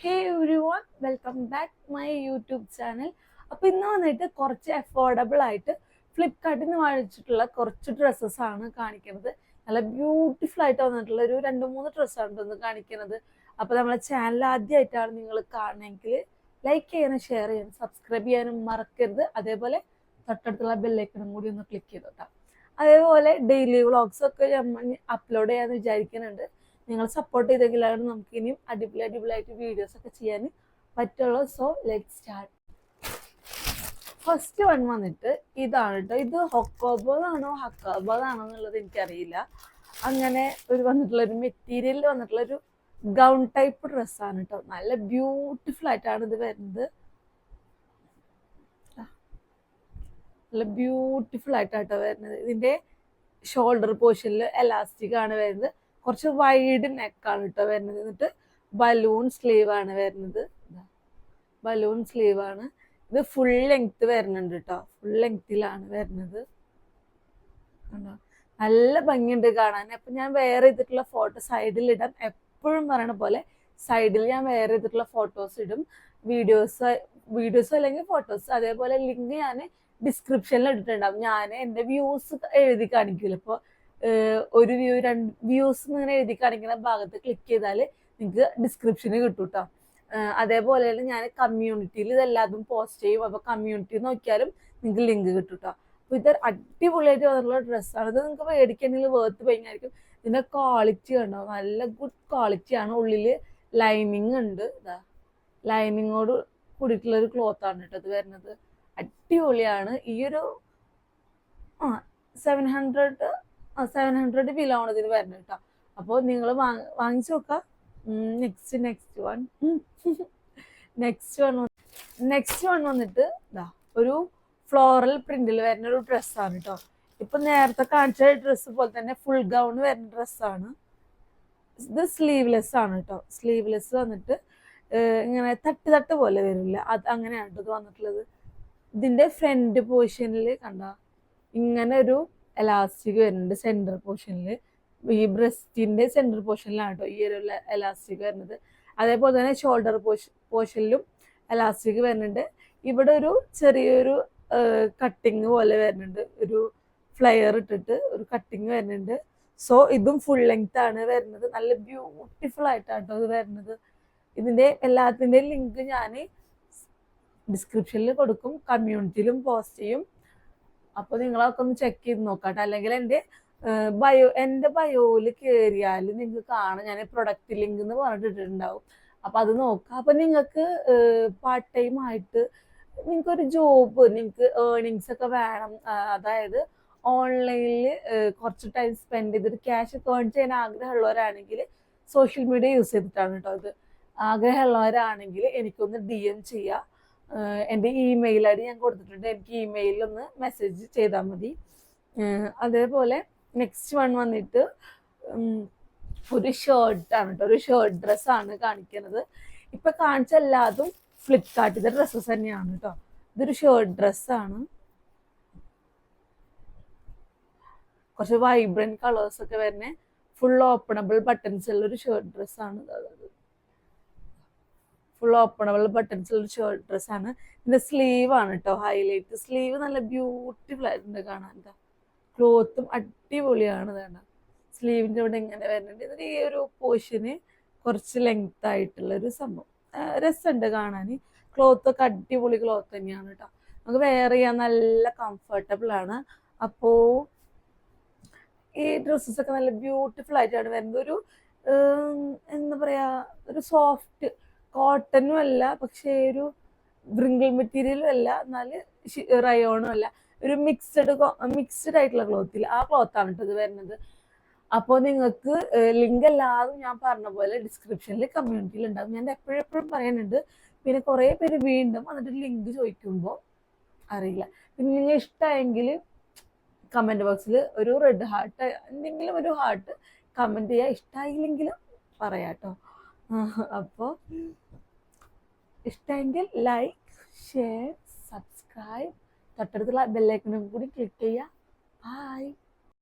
Hey everyone welcome back my YouTube channel അപ്പോൾ ഇന്ന് വന്നിട്ട് കുറച്ച് അഫോർഡബിൾ ആയിട്ട് ഫ്ലിപ്കാർട്ടിൽ നിന്ന് വാങ്ങിച്ചിട്ടുള്ള കുറച്ച് ഡ്രസ്സസ് ആണ് കാണിക്കുന്നത്. നല്ല ബ്യൂട്ടിഫുൾ ആയിട്ട് വന്നിട്ടുള്ള ഒരു രണ്ട് മൂന്ന് ഡ്രസ്സാണ് ഇന്ന് കാണിക്കുന്നത്. അപ്പോൾ നമ്മളെ ചാനൽ ആദ്യമായിട്ടാണ് നിങ്ങൾ കാണണമെങ്കിൽ ലൈക്ക് ചെയ്യാനും ഷെയർ ചെയ്യാനും സബ്സ്ക്രൈബ് ചെയ്യാനും മറക്കരുത്. അതേപോലെ തൊട്ടടുത്തുള്ള ബെല്ലൈക്കണും കൂടി ഒന്ന് ക്ലിക്ക് ചെയ്തോട്ടാം. അതേപോലെ ഡെയിലി വ്ളോഗ്സ് ഒക്കെ നമ്മൾ അപ്ലോഡ് ചെയ്യാമെന്ന് വിചാരിക്കുന്നുണ്ട്. നിങ്ങൾ സപ്പോർട്ട് ചെയ്തെങ്കിലാണ് നമുക്ക് ഇനിയും അടിപൊളി അടിപൊളിയായിട്ട് വീഡിയോസ് ഒക്കെ ചെയ്യാൻ പറ്റുള്ളൂ. So let start first one വന്നിട്ട് ഇതാണ് കേട്ടോ ഇത് ഹൊക്കോബോദാണോ ഹക്കാബോതാണോ എന്നുള്ളത് എനിക്കറിയില്ല. അങ്ങനെ ഒരു വന്നിട്ടുള്ള ഒരു മെറ്റീരിയലിൽ വന്നിട്ടുള്ള ഒരു ഗൗൺ ടൈപ്പ് ഡ്രസ്സാണ് കേട്ടോ നല്ല ബ്യൂട്ടിഫുൾ ആയിട്ടാണ് ഇത് വരുന്നത്. നല്ല ബ്യൂട്ടിഫുൾ ആയിട്ടാട്ടോ വരുന്നത്. ഇതിന്റെ ഷോൾഡർ പോർഷനിൽ എലാസ്റ്റിക് ആണ് വരുന്നത്. കുറച്ച് വൈഡ് നെക്കാണ് കേട്ടോ വരുന്നത്. എന്നിട്ട് ബലൂൺ സ്ലീവ് ആണ് വരുന്നത്. ബലൂൺ സ്ലീവ് ആണ്. ഇത് ഫുൾ ലെങ്ത് വരുന്നുണ്ട് കേട്ടോ ഫുൾ ലെങ്ത്തിലാണ് വരുന്നത്. നല്ല ഭംഗിയുണ്ട് കാണാൻ. അപ്പൊ ഞാൻ വേറെ ചെയ്തിട്ടുള്ള ഫോട്ടോ സൈഡിൽ ഇടാം. എപ്പോഴും പറയണ പോലെ സൈഡിൽ ഞാൻ വേറെ ചെയ്തിട്ടുള്ള ഫോട്ടോസ് ഇടും. വീഡിയോസ് വീഡിയോസ് അല്ലെങ്കിൽ ഫോട്ടോസ് അതേപോലെ ലിങ്ക് ഞാൻ ഡിസ്ക്രിപ്ഷനിൽ ഇട്ടിട്ടുണ്ടാവും. ഞാൻ എന്റെ വ്യൂസ് എഴുതി കാണിക്കില്ല ഇപ്പോൾ ഒരു വ്യൂ രണ്ട് വ്യൂസ് ഇങ്ങനെ എഴുതി കാണിക്കുന്ന ഭാഗത്ത് ക്ലിക്ക് ചെയ്താൽ നിങ്ങൾക്ക് ഡിസ്ക്രിപ്ഷന് കിട്ടും കേട്ടോ അതേപോലെ തന്നെ ഞാൻ കമ്മ്യൂണിറ്റിയിൽ ഇതെല്ലാതും പോസ്റ്റ് ചെയ്യും. അപ്പോൾ കമ്മ്യൂണിറ്റി നോക്കിയാലും നിങ്ങൾക്ക് ലിങ്ക് കിട്ടും കേട്ടോ അപ്പോൾ ഇത് അടിപൊളിയായിട്ട് വന്നിട്ടുള്ള ഡ്രസ്സാണ് ഇത് നിങ്ങൾക്ക് മേടിക്കണമെങ്കിൽ വേർത്ത് ഭയങ്കരമായിരിക്കും ഇതിന്റെ ക്വാളിറ്റി ഉണ്ടോ നല്ല ഗുഡ് ക്വാളിറ്റിയാണ് ഉള്ളിൽ ലൈനിങ് ഉണ്ട്. ഇതാ. ലൈനിങ്ങോട് കൂടിയിട്ടുള്ളൊരു ആണ് കേട്ടോ ഇത് വരുന്നത്. അടിപൊളിയാണ്. ഈ ഒരു ആ സെവൻ ഹൺഡ്രഡ് സെവൻ ഹൺഡ്രഡ് ബില്ലാണ് ഇതിന് വരുന്നത് കേട്ടോ അപ്പോൾ നിങ്ങൾ വാങ്ങിച്ചു നോക്കാം. Next next one next one next one വന്നിട്ട് ഇതാ ഒരു ഫ്ലോറൽ പ്രിന്റിൽ വരുന്ന ഒരു ഡ്രസ്സാണ് കേട്ടോ ഇപ്പൊ നേരത്തെ കാണിച്ച ഡ്രസ്സ് പോലെ തന്നെ ഫുൾ ഗൗൺ വരുന്ന ഡ്രസ്സാണ് ഇത് സ്ലീവ്ലെസ് ആണ് കേട്ടോ സ്ലീവ്ലെസ് വന്നിട്ട് ഇങ്ങനെ തട്ട് തട്ട് പോലെ വരില്ല. അത് അങ്ങനെയാണ് ഇത് വന്നിട്ടുള്ളത്. ഇതിന്റെ ഫ്രണ്ട് പോർഷനിൽ കണ്ട ഇങ്ങനെ ഒരു എലാസ്റ്റിക് വരുന്നുണ്ട് സെന്റർ പോർഷനിൽ ഈ ബ്രസ്റ്റിന്റെ സെന്റർ പോർഷനിലാണ് കേട്ടോ ഈ ഒരു എലാസ്റ്റിക് വരുന്നത്. അതേപോലെ തന്നെ ഷോൾഡർ പോർഷൻ പോർഷനിലും എലാസ്റ്റിക് വരുന്നുണ്ട്. ഇവിടെ ഒരു ചെറിയൊരു കട്ടിങ് പോലെ വരുന്നുണ്ട്. ഒരു ഫ്ലയർ ഇട്ടിട്ട് ഒരു കട്ടിങ് വരുന്നുണ്ട്. സോ ഇതും ഫുൾ ലെങ്ത് ആണ് വരുന്നത്. നല്ല ബ്യൂട്ടിഫുൾ ആയിട്ടാണ് കേട്ടോ ഇത് വരുന്നത്. ഇതിന്റെ എല്ലാത്തിന്റെയും ലിങ്ക് ഞാൻ ഡിസ്ക്രിപ്ഷനിൽ കൊടുക്കും. കമ്മ്യൂണിറ്റിയിലും പോസ്റ്റ് ചെയ്യും. അപ്പോൾ നിങ്ങളൊക്കെ ഒന്ന് ചെക്ക് ചെയ്ത് നോക്കാട്ടെ. അല്ലെങ്കിൽ എന്റെ ബയോ എന്റെ ബയോയിൽ കയറിയാൽ നിങ്ങൾക്ക് കാണാം. ഞാൻ പ്രൊഡക്റ്റ് ലിങ്ക് എന്ന് പറഞ്ഞിട്ടുണ്ടാവും അപ്പോൾ അത് നോക്കാം. അപ്പോൾ നിങ്ങൾക്ക് പാർട്ട് ടൈം ആയിട്ട് നിങ്ങൾക്ക് ഒരു ജോബ് നിങ്ങൾക്ക് ഏർണിങ്സ് ഒക്കെ വേണം. അതായത് ഓൺലൈനിൽ കുറച്ച് ടൈം സ്പെൻഡ് ചെയ്തിട്ട് ക്യാഷ് ഒക്കെ ഏൺ ചെയ്യാൻ ആഗ്രഹമുള്ളവരാണെങ്കിൽ സോഷ്യൽ മീഡിയ യൂസ് ചെയ്തിട്ടാണ് കേട്ടോ അത് ആഗ്രഹമുള്ളവരാണെങ്കിൽ എനിക്കൊന്ന് ഡി എം ചെയ്യാം. എന്റെ ഇമെയിൽ ഐ ഡി ഞാൻ കൊടുത്തിട്ടുണ്ട്. എനിക്ക് ഇമെയിലിൽ ഒന്ന് മെസ്സേജ് ചെയ്താൽ മതി. അതേപോലെ നെക്സ്റ്റ് വൺ വന്നിട്ട് ഒരു ഷർട്ടാണ് കേട്ടോ ഒരു ഷർട്ട് ഡ്രസ്സാണ് കാണിക്കുന്നത് ഇപ്പം കാണിച്ച എല്ലാതും ഫ്ലിപ്കാർട്ടിന്റെ ഡ്രസ്സസ് തന്നെയാണ് കേട്ടോ ഇതൊരു ഷർട്ട് ഡ്രസ്സാണ് കുറച്ച് വൈബ്രന്റ് കളേഴ്സ് ഒക്കെ വരുന്ന ഫുൾ ഓപ്പണബിൾ ബട്ടൺസ് ഉള്ള ഒരു ഷർട്ട് ഡ്രസ്സാണ് അതായത് ഫുൾ ഓപ്പണബിൾ ബട്ടൺസ് ഉള്ള ഷർട്ട് ഡ്രസ് ആണ്. പിന്നെ സ്ലീവ് ആണ് കേട്ടോ ഹൈലൈറ്റ് സ്ലീവ് നല്ല ബ്യൂട്ടിഫുൾ ആയിട്ടുണ്ട് കാണാൻ ക്ലോത്തും അടിപൊളിയാണ് വേണ്ട സ്ലീവിന്റെ ഇവിടെ ഇങ്ങനെ വരുന്നുണ്ട്. ഇതിന് ഈ ഒരു പോർഷന് കുറച്ച് ലെങ്ത് ആയിട്ടുള്ള ഒരു സംഭവം. രസമുണ്ട് കാണാൻ ക്ലോത്ത് ഒക്കെ അടിപൊളി ക്ലോത്ത് തന്നെയാണ് കേട്ടോ നമുക്ക് വെയർ ചെയ്യാൻ നല്ല കംഫർട്ടബിൾ ആണ്. അപ്പോ ഈ ഡ്രസ്സസ് ഒക്കെ നല്ല ബ്യൂട്ടിഫുൾ ആയിട്ടാണ് വരുന്നത്. ഒരു എന്താ പറയാ ഒരു സോഫ്റ്റ് കോട്ടനും അല്ല പക്ഷേ ഒരു ബ്രിങ്കിൾ മെറ്റീരിയലും അല്ല എന്നാൽ റയോണും അല്ല. ഒരു മിക്സഡ് മിക്സഡ് ആയിട്ടുള്ള ക്ലോത്തിൽ ആ ക്ലോത്താണ് കേട്ടോ ഇത് വരുന്നത്. അപ്പോൾ നിങ്ങൾക്ക് ലിങ്ക് എല്ലാതും ഞാൻ പറഞ്ഞ പോലെ ഡിസ്ക്രിപ്ഷനിൽ കമ്മ്യൂണിറ്റിയിൽ ഉണ്ടാകും ഞാൻ എപ്പോഴെപ്പോഴും എപ്പോഴും പറയുന്നുണ്ട് പിന്നെ കുറേ പേര് വീണ്ടും വന്നിട്ട് ലിങ്ക് ചോദിക്കുമ്പോൾ അറിയില്ല. പിന്നെ നിങ്ങൾ ഇഷ്ടമായെങ്കിൽ കമന്റ് ബോക്സിൽ ഒരു റെഡ് ഹാർട്ട് എന്തെങ്കിലും ഒരു ഹാർട്ട് കമന്റ് ചെയ്യുക ഇഷ്ടമായില്ലെങ്കിലും പറയാം കേട്ടോ അപ്പോൾ ഇഷ്ടമെങ്കിൽ ലൈക്ക് ഷെയർ സബ്സ്ക്രൈബ് തൊട്ടടുത്തുള്ള ബെല്ലൈക്കണും കൂടി ക്ലിക്ക് ചെയ്യുക. ബൈ